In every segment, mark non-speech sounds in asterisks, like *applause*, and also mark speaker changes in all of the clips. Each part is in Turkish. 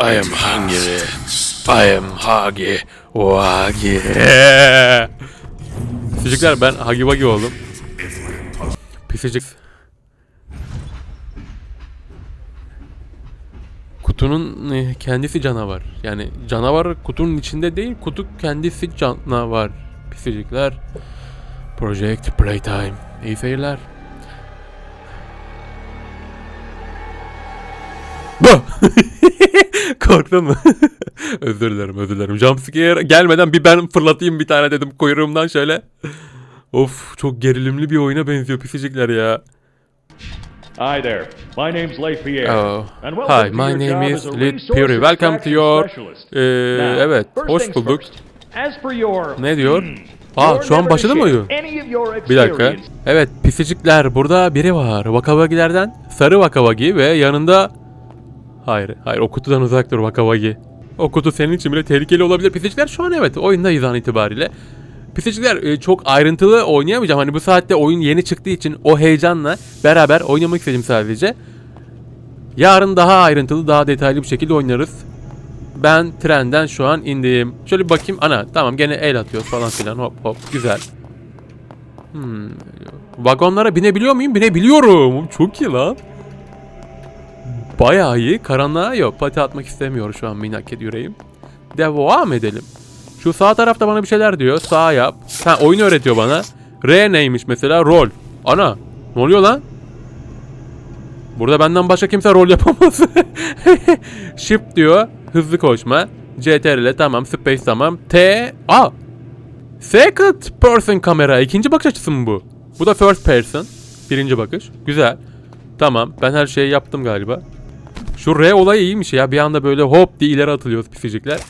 Speaker 1: I am hungry. I am huggy. Waggy.
Speaker 2: Çocuklar ben Hagi Wagi oldum. Pisicik. Kutunun e, kendisi canavar. Yani canavar kutunun içinde değil, kutu kendisi canavar. Pisicikler. Project Playtime. İyi seyirler. Bah! *laughs* *laughs* Korktun mu? *laughs* özür dilerim, özür dilerim. Jumpscare gelmeden bir ben fırlatayım bir tane dedim kuyruğumdan şöyle. Of çok gerilimli bir oyuna benziyor pisicikler ya.
Speaker 3: Hi there. My name's Leif Pierre.
Speaker 2: Oh. Hi, my name is
Speaker 3: resource
Speaker 2: Fury. Welcome to your... Ee, evet, hoş bulduk. Ne diyor?
Speaker 3: Hmm.
Speaker 2: Aa şu an başladı mı oyun? Bir dakika. Evet pisicikler burada biri var. Vakavagilerden sarı vakavagi ve yanında... Hayır, hayır o kutudan uzak dur vakavagi. O kutu senin için bile tehlikeli olabilir. Pisicikler şu an evet oyundayız an itibariyle. Pisicikler e, çok ayrıntılı oynayamayacağım. Hani bu saatte oyun yeni çıktığı için o heyecanla beraber oynamak istedim sadece. Yarın daha ayrıntılı, daha detaylı bir şekilde oynarız. Ben trenden şu an indim. Şöyle bir bakayım. Ana tamam gene el atıyoruz falan filan. Hop hop güzel. Hmm. Vagonlara binebiliyor muyum? Binebiliyorum. Çok iyi lan. Bayağı iyi. Karanlığa yok. Pati atmak istemiyor şu an minnak yüreğim. Devam edelim. Şu sağ tarafta bana bir şeyler diyor. Sağ yap. Ha oyunu öğretiyor bana. R neymiş mesela? Rol. Ana. Ne oluyor lan? Burada benden başka kimse rol yapamaz. *laughs* Shift diyor. Hızlı koşma. CTRL tamam. Space tamam. T. A. Second person kamera. İkinci bakış açısı mı bu? Bu da first person. Birinci bakış. Güzel. Tamam. Ben her şeyi yaptım galiba. Şu R olayı iyiymiş ya. Bir anda böyle hop diye ileri atılıyoruz pisicikler.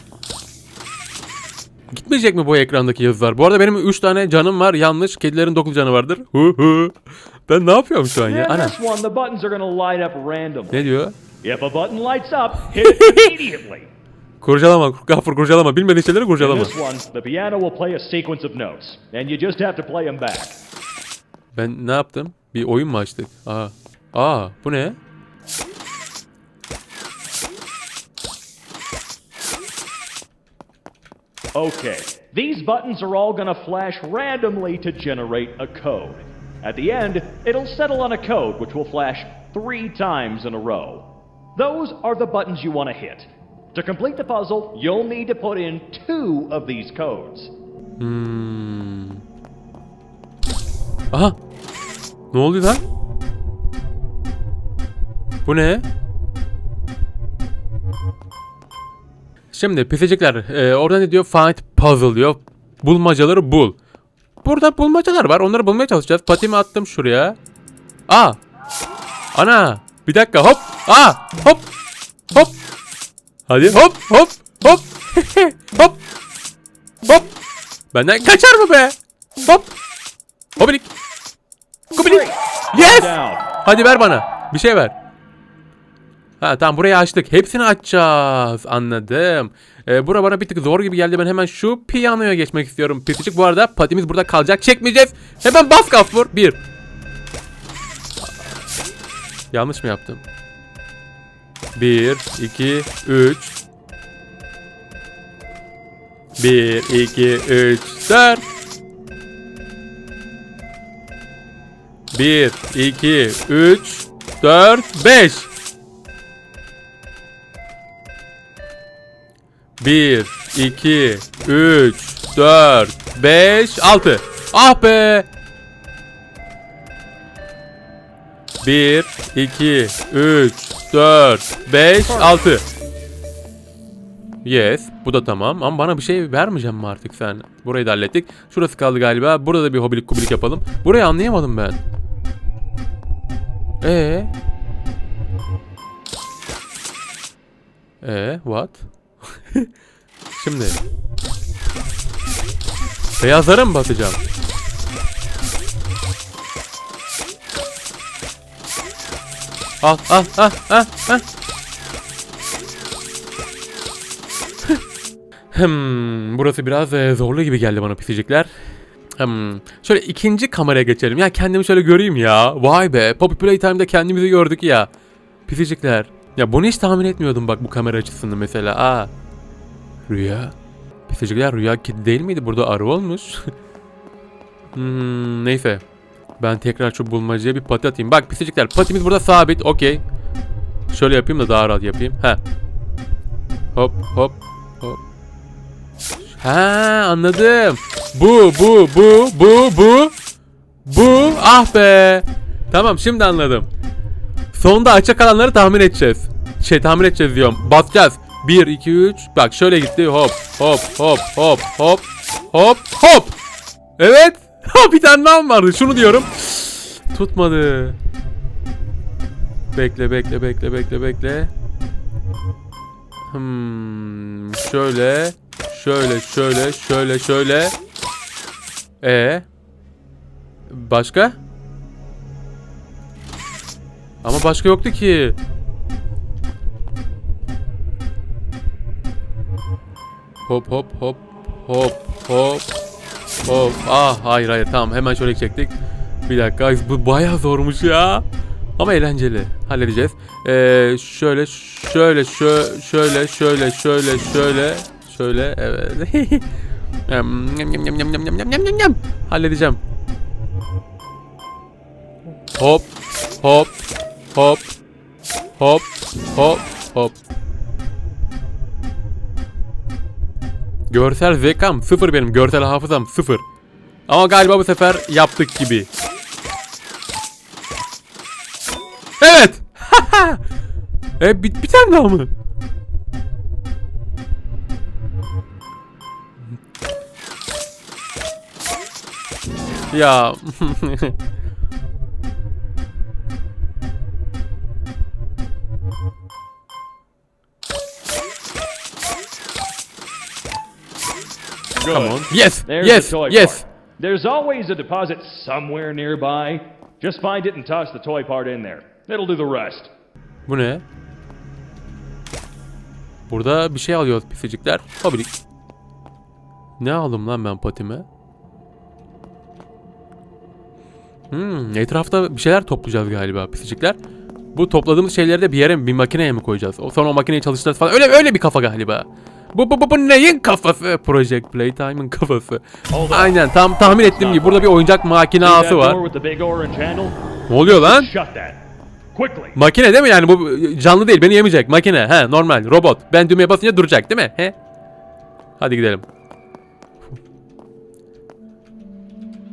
Speaker 2: Gitmeyecek mi bu ekrandaki yazılar? Bu arada benim 3 tane canım var. Yanlış. Kedilerin 9 canı vardır. Hu hu. Ben ne yapıyorum şu an ya? Ana. Ne diyor?
Speaker 3: If a button lights up, *laughs* hit it immediately.
Speaker 2: Kurcalama. Gafur kurcalama. Bilmediğin şeyleri kurcalama. Ben ne yaptım? Bir oyun mu açtık? Aa. Aa bu ne?
Speaker 3: Okay, these buttons are all gonna flash randomly to generate a code. At the end, it'll settle on a code which will flash three times in a row. Those are the buttons you want to hit. To complete the puzzle, you'll need to put in two of these codes.
Speaker 2: Hmm. Aha. Ne oluyor lan? Şimdi pisecekler. E, orada ne diyor? Find puzzle diyor. Bulmacaları bul. Burada bulmacalar var. Onları bulmaya çalışacağız. Patimi attım şuraya. Aa. Ana. Bir dakika hop. Aa. Hop. Hop. Hadi hop hop hop. *laughs* hop. Hop. Benden kaçar mı be? Hop. Hobilik. Kubilik. Yes. Hadi ver bana. Bir şey ver. Ha tamam burayı açtık. Hepsini açacağız. Anladım. Ee, bura bana bir tık zor gibi geldi. Ben hemen şu piyanoya geçmek istiyorum. Pisicik bu arada patimiz burada kalacak. Çekmeyeceğiz. Hemen bas gafur. Bir. Yanlış mı yaptım? Bir, iki, üç. Bir, iki, üç, dört. Bir, iki, üç, dört, beş. Bir, iki, üç, dört, beş, altı. Ah be! Bir, iki, üç, dört, beş, altı. Yes, bu da tamam ama bana bir şey vermeyeceğim mi artık sen? Burayı da hallettik. Şurası kaldı galiba. Burada da bir hobilik kubilik yapalım. Burayı anlayamadım ben. Ee? Ee, what? *laughs* Şimdi. Beyazlara mı basacağım? Al al al al al. *laughs* Hmm, burası biraz e, zorlu gibi geldi bana pisicikler. Hmm, şöyle ikinci kameraya geçelim. Ya kendimi şöyle göreyim ya. Vay be. Poppy Playtime'da kendimizi gördük ya. Pisicikler. Ya bunu hiç tahmin etmiyordum bak bu kamera açısını mesela. Aa. Rüya. Pisicikler rüya kedi değil miydi? Burada arı olmuş. *laughs* hmm, neyse. Ben tekrar şu bulmacaya bir pati atayım. Bak pisicikler patimiz burada sabit. Okey. Şöyle yapayım da daha rahat yapayım. Ha. Hop hop hop. Ha anladım. Bu bu bu bu bu. Bu ah be. Tamam şimdi anladım. Sonunda açık kalanları tahmin edeceğiz. Şey tahmin edeceğiz diyorum. Basacağız. 1 2 3 bak şöyle gitti. Hop hop hop hop hop hop hop. Evet. *laughs* Ha bir tane daha mı vardı? Şunu diyorum. Tutmadı. Bekle bekle bekle bekle bekle. Hmm, şöyle şöyle şöyle şöyle şöyle. E Başka? Ama başka yoktu ki. Hop hop hop hop hop hop. Ah hayır hayır tamam hemen şöyle çektik. Bir dakika bu bayağı zormuş ya. Ama eğlenceli. Halledeceğiz. Ee, şöyle şöyle şö- şöyle şöyle şöyle şöyle şöyle evet. *laughs* Yam, yam, yam, yam, yam, yam, yam, yam, yam. Halledeceğim. Hop hop hop hop hop hop. Görsel zekam sıfır benim. Görsel hafızam sıfır. Ama galiba bu sefer yaptık gibi. Evet. *laughs* e, bir, bir tane daha mı? Ya. *laughs* Come on. Yes.
Speaker 3: There's
Speaker 2: yes.
Speaker 3: the toy
Speaker 2: yes.
Speaker 3: part. There's always a deposit somewhere nearby. Just find it and toss the toy part in there. It'll do the rest.
Speaker 2: Bu ne? Burada bir şey alıyoruz pisicikler. Habilik. Ne aldım lan ben patime? Hmm, etrafta bir şeyler toplayacağız galiba pisicikler. Bu topladığımız şeyleri de bir yere bir makineye mi koyacağız? O sonra o makineyi çalıştıracağız falan. Öyle öyle bir kafa galiba. Bu bu bu, bu neyin kafası? Project Playtime'ın kafası. Aynen tam tahmin ettiğim gibi burada bir oyuncak makinası var. Ne oluyor lan? Makine değil mi yani? Bu canlı değil beni yemeyecek. Makine he normal robot. Ben düğmeye basınca duracak değil mi? He? Hadi gidelim.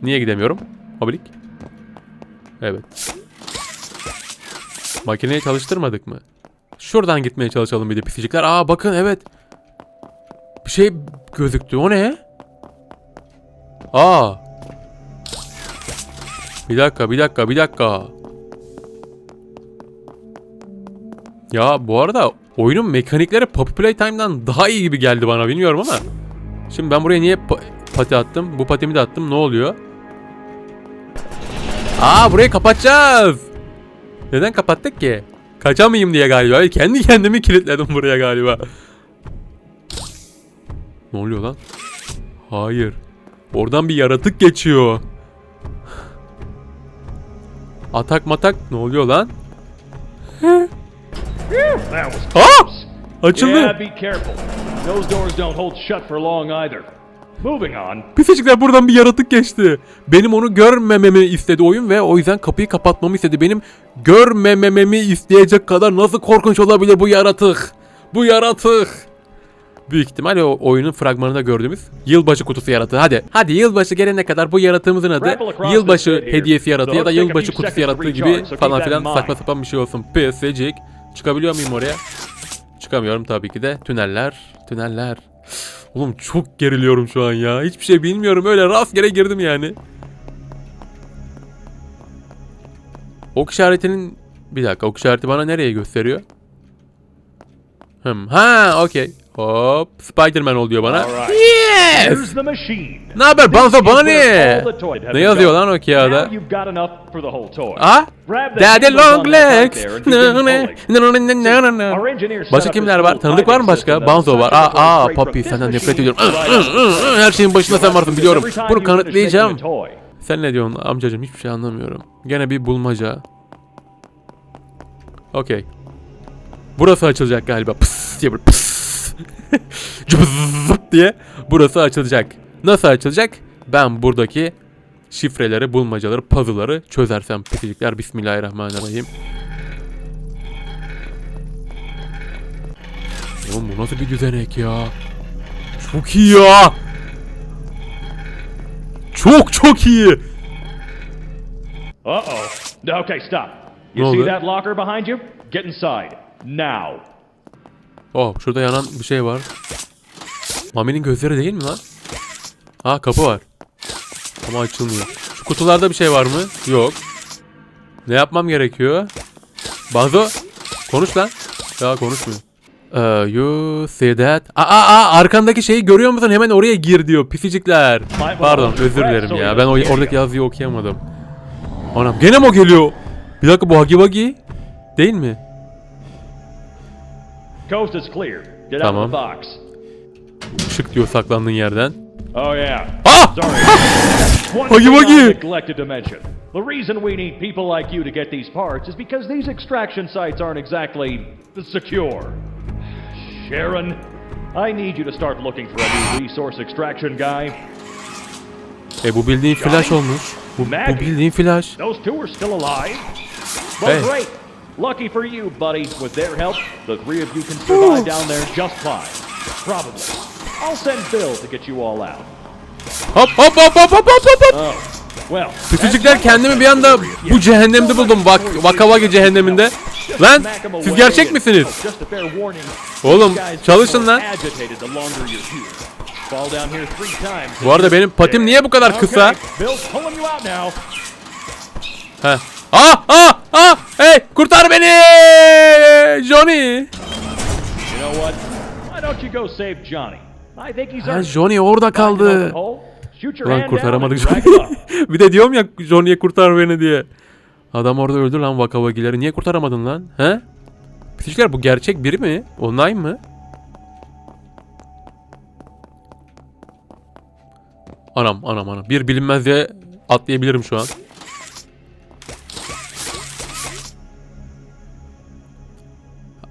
Speaker 2: Niye gidemiyorum? Habilik Evet. Makineyi çalıştırmadık mı? Şuradan gitmeye çalışalım bir de pisicikler. Aa bakın evet Bir şey gözüktü o ne Aa Bir dakika bir dakika bir dakika Ya bu arada oyunun mekanikleri Poppy Playtime'dan daha iyi gibi geldi bana bilmiyorum ama. Şimdi ben buraya niye pa- pati attım? Bu patimi de attım. Ne oluyor? Aa burayı kapatacağız. Neden kapattık ki? Kaçamayayım diye galiba. Kendi kendimi kilitledim buraya galiba. Ne oluyor lan? Hayır. Oradan bir yaratık geçiyor. Atak matak ne oluyor lan? Aa! Açıldı. Pisicikler buradan bir yaratık geçti. Benim onu görmememi istedi oyun ve o yüzden kapıyı kapatmamı istedi. Benim görmememi isteyecek kadar nasıl korkunç olabilir bu yaratık? Bu yaratık. Büyük ihtimalle o oyunun fragmanında gördüğümüz yılbaşı kutusu yaratığı. Hadi. Hadi yılbaşı gelene kadar bu yaratığımızın adı yılbaşı hediyesi yaratığı ya da yılbaşı kutusu yaratığı gibi falan filan saçma sapan bir şey olsun. Pisicik. Çıkabiliyor muyum oraya? Çıkamıyorum tabii ki de. Tüneller. Tüneller. Oğlum çok geriliyorum şu an ya. Hiçbir şey bilmiyorum. Öyle rastgele girdim yani. Ok işaretinin... Bir dakika ok işareti bana nereye gösteriyor? Hmm. Ha okey. Hop. Spiderman ol diyor bana. Yes! Ne haber Bouncer bana ne? Ne yazıyor lan o kağıda? Ah,
Speaker 3: ha?
Speaker 2: Daddy long legs. Başka kimler var? Tanıdık var mı başka? Banzo var. Aa, aa
Speaker 3: Poppy
Speaker 2: senden nefret ediyorum. *laughs* Her şeyin başında sen varsın biliyorum. Bunu kanıtlayacağım. Sen ne diyorsun amcacığım? Hiçbir şey anlamıyorum. Gene bir bulmaca. Okey. Burası açılacak galiba. Pıs diye böyle pıs diye burası açılacak. Nasıl açılacak? Ben buradaki şifreleri, bulmacaları, puzzle'ları çözersem pisicikler. Bismillahirrahmanirrahim. Oğlum bu nasıl bir düzenek ya? Çok iyi ya. Çok çok iyi.
Speaker 3: Uh-oh. Okay, stop. You see that locker behind you? Get inside. Now.
Speaker 2: Oh şurada yanan bir şey var. Mami'nin gözleri değil mi lan? Ha kapı var. Ama açılmıyor. Şu kutularda bir şey var mı? Yok. Ne yapmam gerekiyor? Bazo konuş lan. Ya konuşmuyor. Uh, you see that? Aa, aa, arkandaki şeyi görüyor musun? Hemen oraya gir diyor pisicikler. Pardon özür dilerim ya. Ben o, oradaki yazıyı okuyamadım. Anam gene mi o geliyor? Bir dakika bu Hagi Wagi değil mi?
Speaker 3: Coast is clear. Get out
Speaker 2: Tamam.
Speaker 3: of the box.
Speaker 2: Işık diyor saklandığın yerden.
Speaker 3: Oh, yeah.
Speaker 2: Ah!
Speaker 3: Sorry. *laughs* One
Speaker 2: Huggy
Speaker 3: thing I neglected to mention. The reason we need people like you to get these parts is because these extraction sites aren't exactly secure. Sharon, I need you to start looking for a new resource extraction guy.
Speaker 2: E bu bildiğin flash olmuş. Bu, bu bildiğin flash.
Speaker 3: Those two are still alive? Well,
Speaker 2: Hey.
Speaker 3: great. Lucky for you, buddy. With their help, the three of you can survive down there just fine. Probably. I'll send Bill to get you all out.
Speaker 2: Hop hop hop hop hop hop hop.
Speaker 3: Oh, well.
Speaker 2: Pisicikler kendimi bir anda bu cehennemde buldum. Vak Vakavagi cehenneminde. Lan siz gerçek misiniz?
Speaker 3: Warning.
Speaker 2: Oğlum çalışın lan. Bu arada benim patim niye bu kadar kısa? Heh. Ah ah ah! Hey kurtar beni! Johnny!
Speaker 3: You know what? Why don't you go save Johnny? I think he's
Speaker 2: Ha Johnny orada kaldı. Lan kurtaramadık
Speaker 3: up. *laughs*
Speaker 2: bir de diyorum ya Johnny'ye kurtar beni diye. Adam orada öldü lan Vakavagileri. Niye kurtaramadın lan? He? Pisicikler bu gerçek biri mi? Online mı? Anam anam anam. Bir bilinmezliğe atlayabilirim şu an.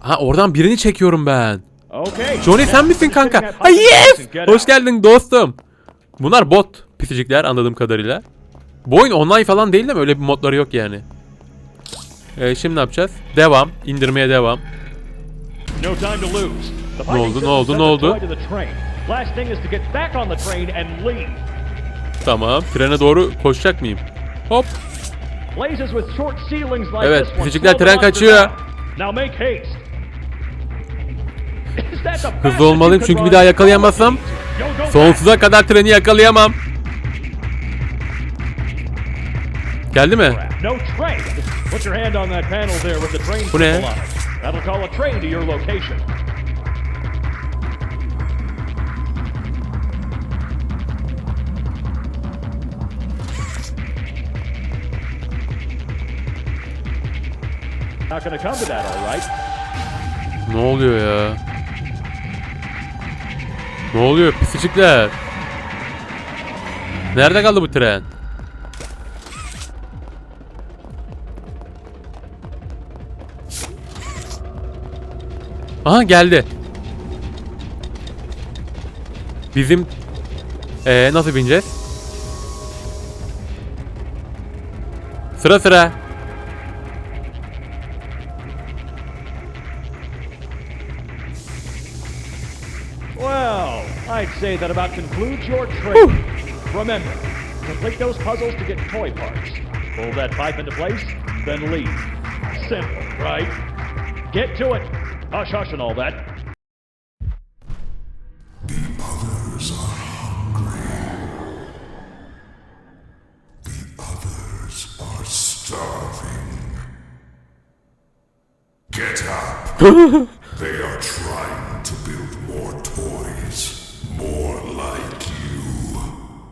Speaker 2: Ha oradan birini çekiyorum ben. Johnny sen misin kanka? Ha yes! Hoş geldin dostum. Bunlar bot pisicikler anladığım kadarıyla. Bu oyun online falan değil de mi? Öyle bir modları yok yani. Ee, şimdi ne yapacağız? Devam. indirmeye devam. Ne oldu, ne oldu, ne oldu? Tamam. Trene doğru koşacak mıyım? Hop. Evet, pisicikler tren kaçıyor. Hızlı olmalıyım çünkü bir daha yakalayamazsam sonsuza kadar treni yakalayamam. Geldi mi? Bu ne?
Speaker 3: symbol on it.
Speaker 2: Ne oluyor pisicikler? Nerede kaldı bu tren? Aha geldi. Bizim ee, nasıl bineceğiz? Sıra sıra.
Speaker 3: Say that about concludes your trip. Remember, complete those puzzles to get toy parts. Pull that pipe into place, then leave. Simple, right? Get to it. Hush, hush, and all that.
Speaker 4: The others are hungry. The others are starving. Get up! *laughs*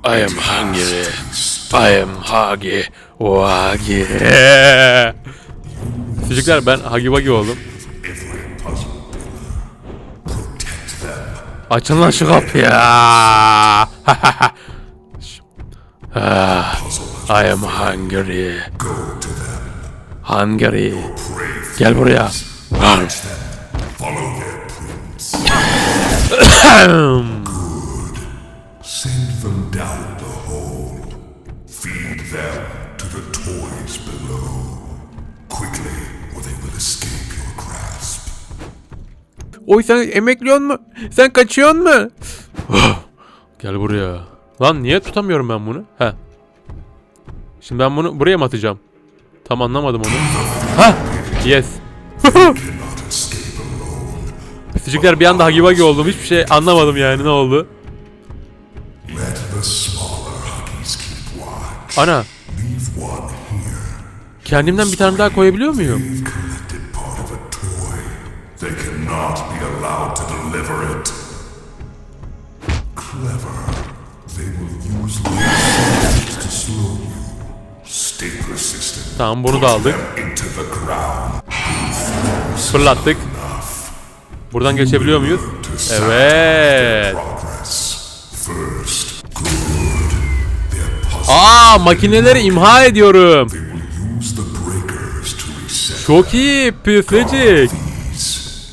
Speaker 1: I am hungry. I am Hagi Wagi.
Speaker 2: Çocuklar ben Hagi Wagi oldum. Açın lan şu kapıyı.
Speaker 1: Ah, I am hungry. Hungry. Gel buraya. *laughs*
Speaker 4: down the hole. Feed them to the toys below. Quickly, or they will escape your grasp.
Speaker 2: Oy sen emekliyor mu? Sen kaçıyorsun mu? Gel buraya. Lan niye tutamıyorum ben bunu? He. Şimdi ben bunu buraya mı atacağım? Tam anlamadım onu. Ha! Yes. Pisicikler bir anda hagi vagi oldum. Hiçbir şey anlamadım yani ne oldu? Ana
Speaker 4: Leave one here.
Speaker 2: kendimden bir tane daha koyabiliyor muyum? Tamam bunu da aldık. Fırlattık. Buradan geçebiliyor muyuz? Evet. Aa makineleri imha ediyorum. Çok iyi
Speaker 4: these.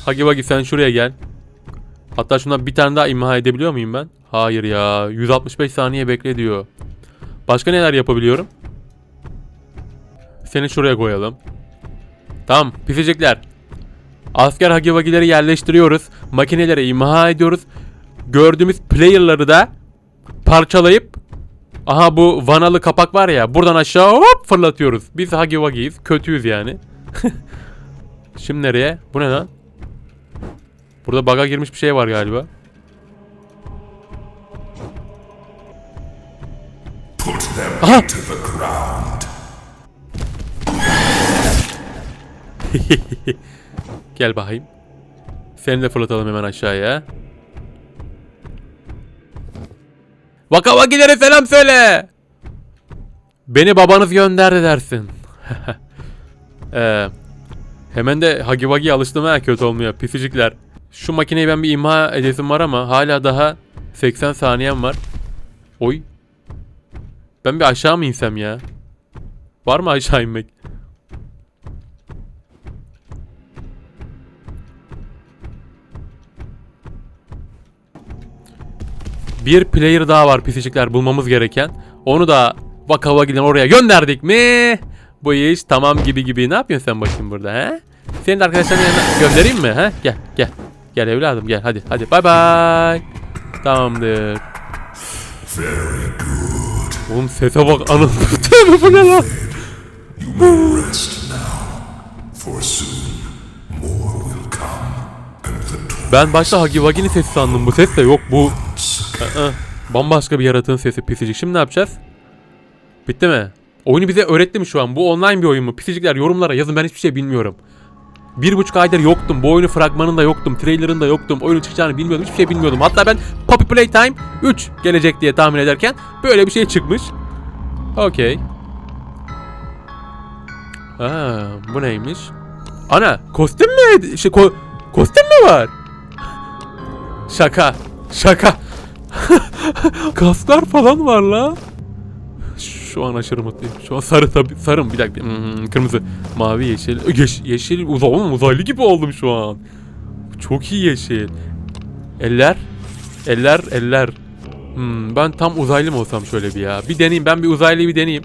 Speaker 2: Hagi Vagi sen şuraya gel. Hatta şundan bir tane daha imha edebiliyor muyum ben? Hayır ya. 165 saniye bekle diyor. Başka neler yapabiliyorum? Seni şuraya koyalım. Tamam pisicikler. Asker Hagi Vagi'leri yerleştiriyoruz. Makineleri imha ediyoruz. Gördüğümüz player'ları da parçalayıp Aha bu vanalı kapak var ya buradan aşağı hop fırlatıyoruz. Biz Hagi Vagi'yiz. Kötüyüz yani. *laughs* Şimdi nereye? Bu ne lan? Burada bug'a girmiş bir şey var galiba.
Speaker 4: Put them
Speaker 2: Aha! *laughs* Gel bakayım. Seni de fırlatalım hemen aşağıya. Vaka vakilere selam söyle. Beni babanız gönderdi dersin. *laughs* ee, hemen de Hagi Vagi'ye alıştım ha kötü olmuyor. Pisicikler. Şu makineyi ben bir imha edesim var ama hala daha 80 saniyem var. Oy. Ben bir aşağı mı insem ya? Var mı aşağı inmek? Bir player daha var pisicikler bulmamız gereken. Onu da Vakava giden oraya gönderdik mi? Bu iş tamam gibi gibi. Ne yapıyorsun sen bakayım burada he? Senin de arkadaşlarının yanına göndereyim mi he? Gel gel. Gel evladım gel hadi hadi bay bay. Tamamdır. Oğlum sese bak anam. *laughs* Bu ne lan? Ben başta Hagi Wagi'nin sesi sandım. Bu ses de yok bu. Aa, bambaşka bir yaratığın sesi pisicik. Şimdi ne yapacağız? Bitti mi? Oyunu bize öğretti mi şu an? Bu online bir oyun mu? Pisicikler yorumlara yazın ben hiçbir şey bilmiyorum. Bir buçuk aydır yoktum. Bu oyunun fragmanında yoktum. Trailerında yoktum. Oyunun çıkacağını bilmiyordum. Hiçbir şey bilmiyordum. Hatta ben Poppy Playtime 3 gelecek diye tahmin ederken böyle bir şey çıkmış. Okey. Ha, bu neymiş? Ana kostüm mü? Şey, ko- kostüm mü var? Şaka. Şaka. *laughs* Kasklar falan var la. Şu an aşırı mutluyum. Şu an sarı tabi sarım bir dakika. Hmm, kırmızı, mavi, yeşil. Yeş, yeşil uzay uzaylı gibi oldum şu an. Çok iyi yeşil. Eller. Eller, eller. Hmm, ben tam uzaylı mı olsam şöyle bir ya. Bir deneyeyim. Ben bir uzaylıyı bir deneyeyim.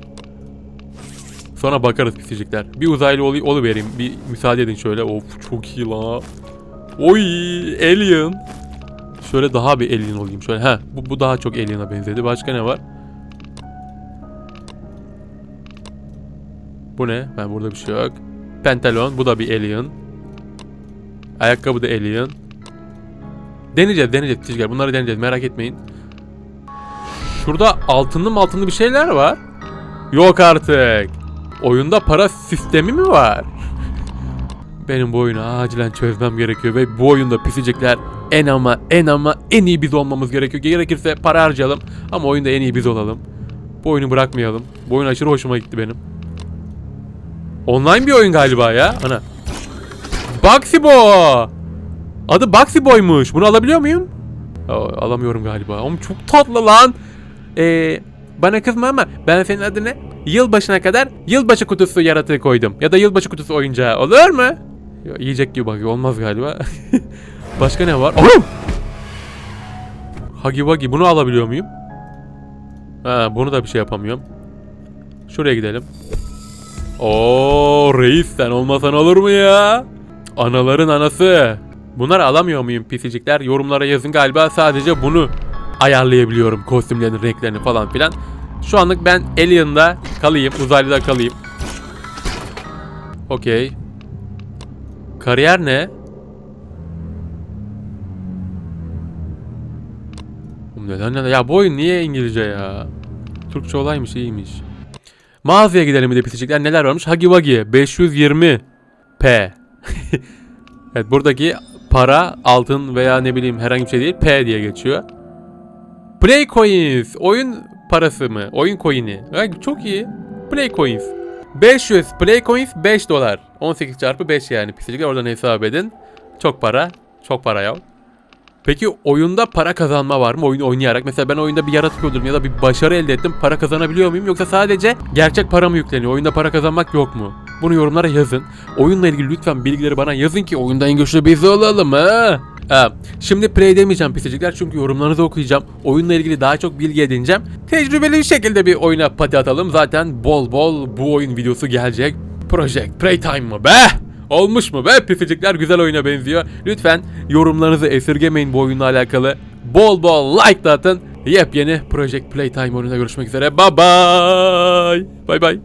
Speaker 2: Sonra bakarız pisicikler. Bir uzaylı ol oluvereyim. Bir müsaade edin şöyle. Of çok iyi la. Oy alien. Şöyle daha bir alien olayım. Şöyle ha bu, bu daha çok alien'a benzedi. Başka ne var? Bu ne? Ben burada bir şey yok. Pentalon bu da bir alien. Ayakkabı da alien. Deneyeceğiz deneyeceğiz pisicikler. Bunları deneyeceğiz merak etmeyin. Şurada altınlı altınlı bir şeyler var. Yok artık. Oyunda para sistemi mi var? Benim bu oyunu acilen çözmem gerekiyor ve bu oyunda pisicikler en ama en ama en iyi biz olmamız gerekiyor. Gerekirse para harcayalım ama oyunda en iyi biz olalım. Bu oyunu bırakmayalım. Bu oyun aşırı hoşuma gitti benim. Online bir oyun galiba ya. Ana. Baxi Boy. Adı Baxi Boy'muş. Bunu alabiliyor muyum? Aa, alamıyorum galiba. Oğlum çok tatlı lan. Ee, bana kızma ama ben senin adını yılbaşına kadar yılbaşı kutusu yaratığı koydum. Ya da yılbaşı kutusu oyuncağı olur mu? Ya, yiyecek gibi bakıyor. Olmaz galiba. *laughs* Başka ne var? Oh! Hagi Wagi. Bunu alabiliyor muyum? Ha, bunu da bir şey yapamıyorum. Şuraya gidelim. Oo reis sen olmasan olur mu ya? Anaların anası. Bunları alamıyor muyum pisicikler? Yorumlara yazın galiba sadece bunu ayarlayabiliyorum. Kostümlerin renklerini falan filan. Şu anlık ben Alien'da kalayım. Uzaylıda kalayım. Okey. Kariyer ne? Neden neden? Ya bu oyun niye İngilizce ya? Türkçe olaymış iyiymiş. Mağazaya gidelim bir de pisicikler neler varmış? Hagi Wagi 520 P. *laughs* evet buradaki para altın veya ne bileyim herhangi bir şey değil P diye geçiyor. Play Coins oyun parası mı? Oyun coin'i. Ha, çok iyi. Play Coins. 500 Play Coins 5 dolar. 18 çarpı 5 yani pisicikler oradan hesap edin. Çok para. Çok para ya. Peki oyunda para kazanma var mı? Oyun oynayarak. Mesela ben oyunda bir yaratık öldürdüm ya da bir başarı elde ettim. Para kazanabiliyor muyum? Yoksa sadece gerçek para mı yükleniyor? Oyunda para kazanmak yok mu? Bunu yorumlara yazın. Oyunla ilgili lütfen bilgileri bana yazın ki oyunda en güçlü biz olalım ha. Ha, şimdi play demeyeceğim pisicikler çünkü yorumlarınızı okuyacağım. Oyunla ilgili daha çok bilgi edineceğim. Tecrübeli bir şekilde bir oyuna pati atalım. Zaten bol bol bu oyun videosu gelecek. Project Playtime mı be? Olmuş mu be? Pisicikler güzel oyuna benziyor. Lütfen yorumlarınızı esirgemeyin bu oyunla alakalı. Bol bol like da atın. Yepyeni Project Playtime oyununda görüşmek üzere. Bye bye. Bye bye.